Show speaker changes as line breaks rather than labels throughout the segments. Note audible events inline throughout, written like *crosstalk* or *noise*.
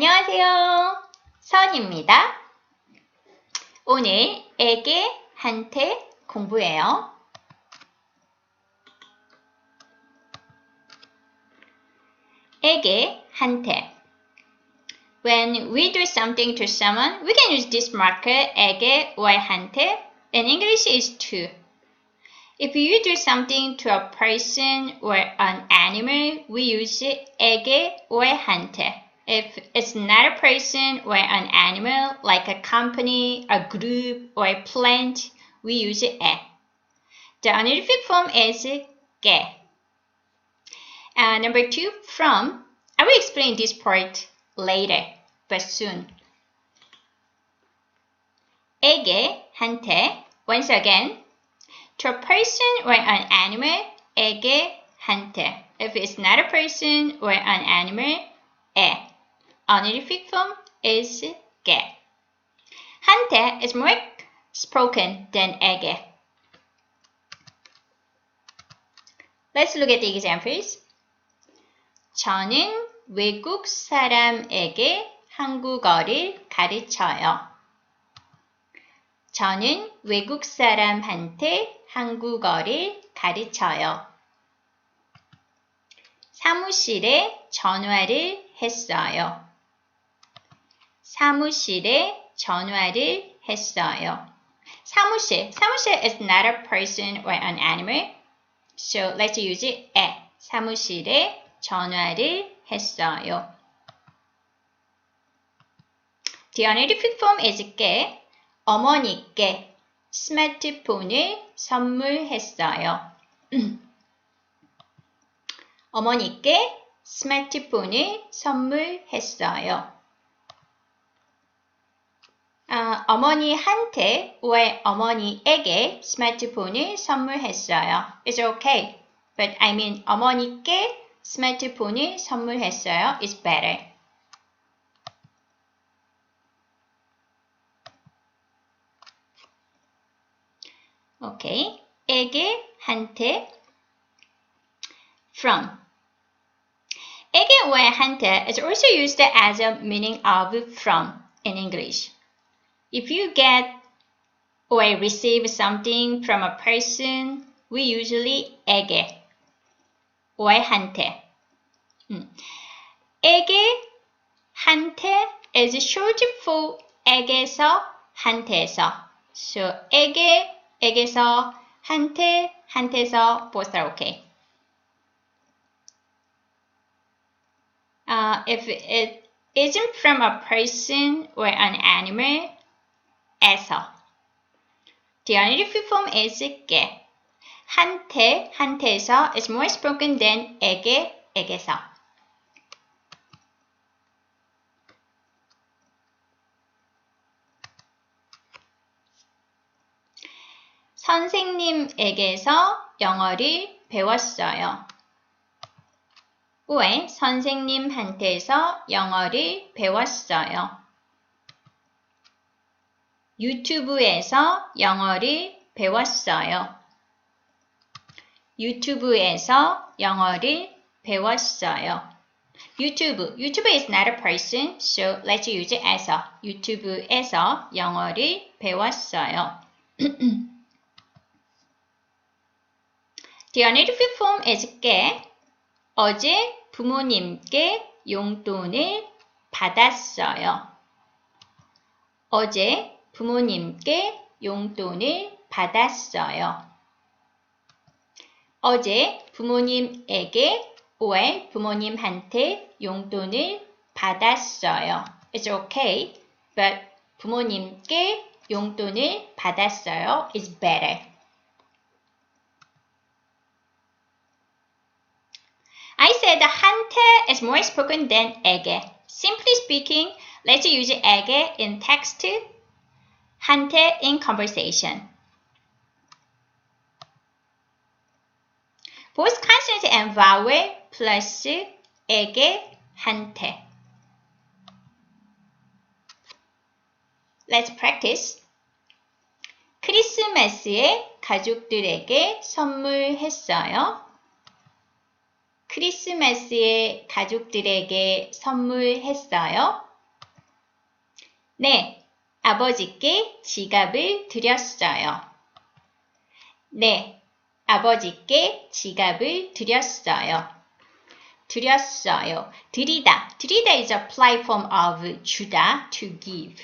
안녕하세요. 선입니다. 오늘 에게 한테 공부해요. 에게 한테 When we do something to someone, we can use this marker 에게 or 한테. In English is to. If you do something to a person or an animal, we use 에게 or 한테. If it's not a person or an animal, like a company, a group, or a plant, we use 에. The honorific form is 게. Uh, number two, from. I will explain this part later, but soon. 에게, 한테. Once again, to a person or an animal, 에게, 한테. If it's not a person or an animal, 에. Honorific form is 게. 한테 is more spoken than 에게. Let's look at the examples. 저는 외국 사람에게 한국어를 가르쳐요. 저는 외국 사람한테 한국어를 가르쳐요. 사무실에 전화를 했어요. 사무실에 전화를 했어요. 사무실. 사무실 is not a person or an animal. So let's use it. 에. 사무실에 전화를 했어요. The honorific form is 게. 어머니께 스마트폰을 선물했어요. 어머니께 스마트폰을 선물했어요. 아, 어머니한테 왜 어머니에게 스마트폰을 선물했어요? It's okay. But I mean 어머니께 스마트폰을 선물했어요. It's better. Okay. 에게, 한테, from. 에게 or 한테 is also used as a meaning of from in English. If you get or receive something from a person, we usually 에게 or 한테. 음. 에게, 한테 is short for 에게서, 한테서. So 에게, 에게서, 한테, 한테서 both are okay. Uh, if it isn't from a person or an animal, 에서. The honorific form is 게. 한테, 한테서 is more spoken than 에게, 에게서. 선생님에게서 영어를 배웠어요. 왜 선생님한테서 영어를 배웠어요. 유튜브에서 영어를 배웠어요. 유튜브에서 영어를 배웠어요. 유튜브. 유튜브 is not a person, so let's use it as서. 유튜브에서 영어를 배웠어요. *clears throat* The honorific form is 게. 어제 부모님께 용돈을 받았어요. 어제 부모님께 용돈을 받았어요. 어제 부모님에게 or 부모님한테 용돈을 받았어요. It's okay, but 부모님께 용돈을 받았어요 is better. I said 한테 is more spoken than 에게. Simply speaking, let's use 에게 in text, 한테 in conversation. Both consonant and vowel plus 에게, 한테. Let's practice. 크리스마스에 가족들에게 선물했어요. 크리스마스에 가족들에게 선물했어요. 네, 아버지께 지갑을 드렸어요. 네, 아버지께 지갑을 드렸어요. 드렸어요. 드리다. 드리다 is a polite form of 주다, to give.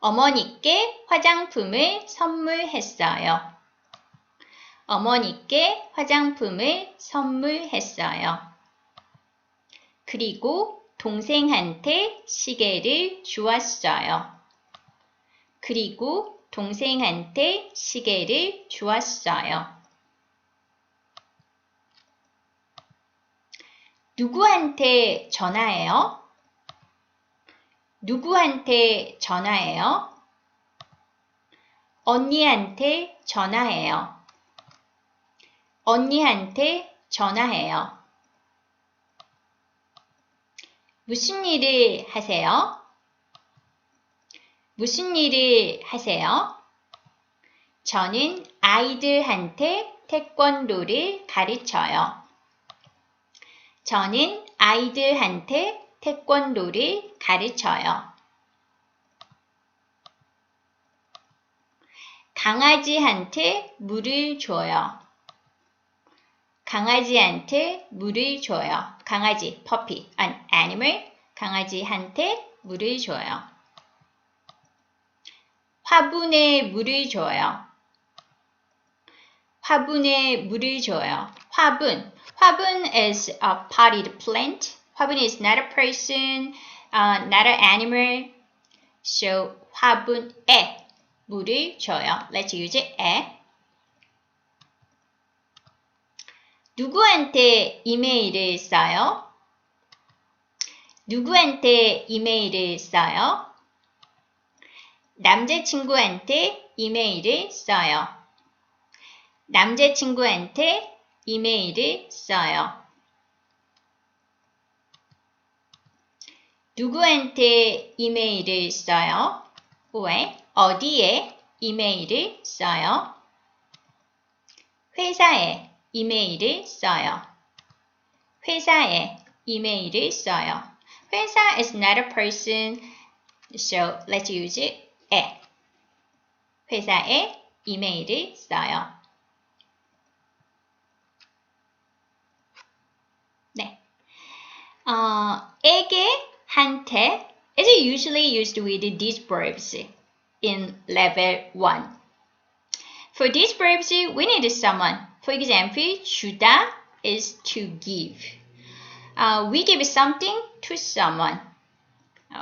어머니께 화장품을 선물했어요. 어머니께 화장품을 선물했어요. 그리고 동생한테 시계를 주었어요. 그리고 동생한테 시계를 주었어요. 누구한테 전화해요? 누구한테 전화해요? 언니한테 전화해요. 언니한테 전화해요. 무슨 일을 하세요? 무슨 일을 하세요? 저는 아이들한테 태권도를 가르쳐요. 저는 아이들한테 태권도를 가르쳐요. 강아지한테 물을 줘요. 강아지한테 물을 줘요. 강아지, puppy, an animal. 강아지한테 물을 줘요. 화분에 물을 줘요. 화분에 물을 줘요. 화분. 화분 is a potted plant. 화분 is not a person, uh, not an animal. So 화분에 물을 줘요. Let's use it. 에. 누구한테 이메일을 써요? 누구한테 이메일을 써요? 남자친구한테 이메일을 써요. 남자친구한테 이메일을 써요. 누구한테 이메일을 써요? 왜? 어디에 이메일을 써요? 회사에 이메일을 써요. 회사에 이메일을 써요. 회사 is not a person, so let's use it. 에. 회사에 이메일을 써요. 네. 어, 에게, 한테 is usually used with these verbs in level 1. For these verbs, we need someone. For example, 주다 is to give. Uh, we give something to someone.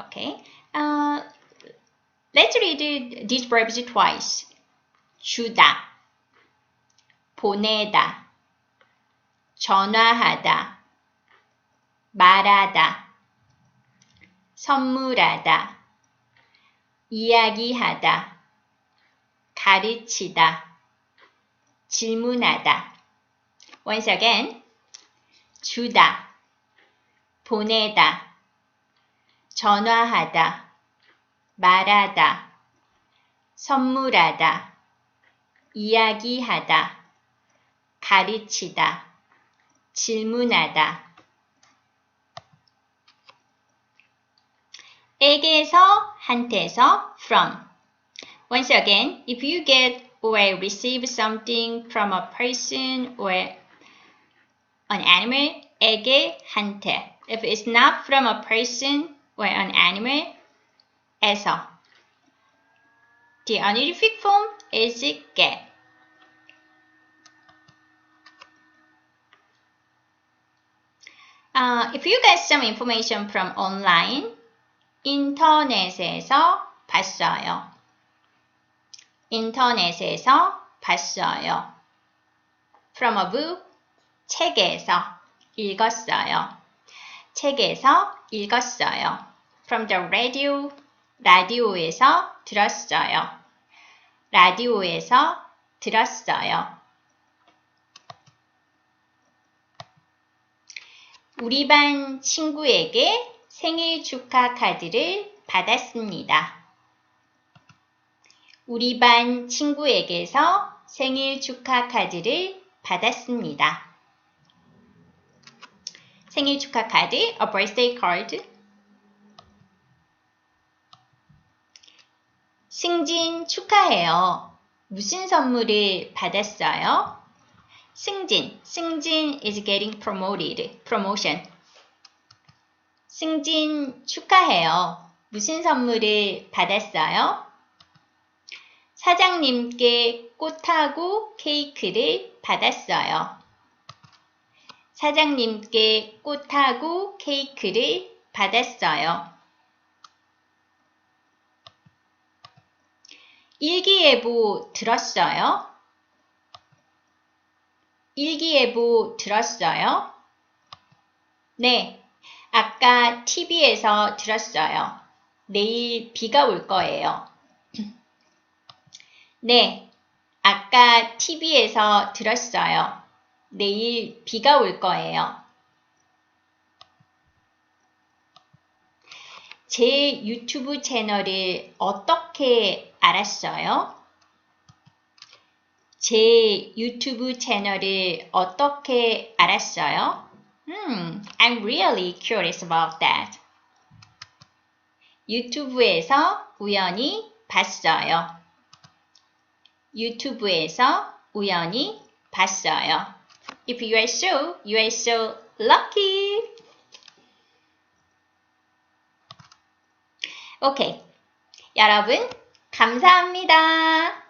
Okay. Uh, let's read these verbs twice. 주다, 보내다, 전화하다, 말하다, 선물하다, 이야기하다, 가르치다, 질문하다. Once again, 주다, 보내다, 전화하다, 말하다, 선물하다, 이야기하다, 가르치다, 질문하다. 에게서, 한테서, from. Once again, if you get or receive something from a person or an animal, 에게, 한테. If it's not from a person or an animal, 에서. The honorific form is get. Uh, if you get some information from online, 인터넷에서 봤어요. 인터넷에서 봤어요. From a book, 책에서 읽었어요. 책에서 읽었어요. From the radio, 라디오에서 들었어요. 라디오에서 들었어요. 우리 반 친구에게 생일 축하 카드를 받았습니다. 우리 반 친구에게서 생일 축하 카드를 받았습니다. 생일 축하 카드, a birthday card. 승진 축하해요. 무슨 선물을 받았어요? 승진, 승진 is getting promoted, promotion. 승진 축하해요. 무슨 선물을 받았어요? 사장님께 꽃하고 케이크를 받았어요. 사장님께 꽃하고 케이크를 받았어요. 일기예보 들었어요? 일기예보 들었어요? 네, 아까 TV에서 들었어요. 내일 비가 올 거예요. 네, 아까 TV에서 들었어요. 내일 비가 올 거예요. 제 유튜브 채널을 어떻게 알았어요? 제 유튜브 채널을 어떻게 알았어요? Hmm, I'm really curious about that. 유튜브에서 우연히 봤어요. 유튜브에서 우연히 봤어요. If you are so, you are so lucky. 오케이. 여러분, 감사합니다.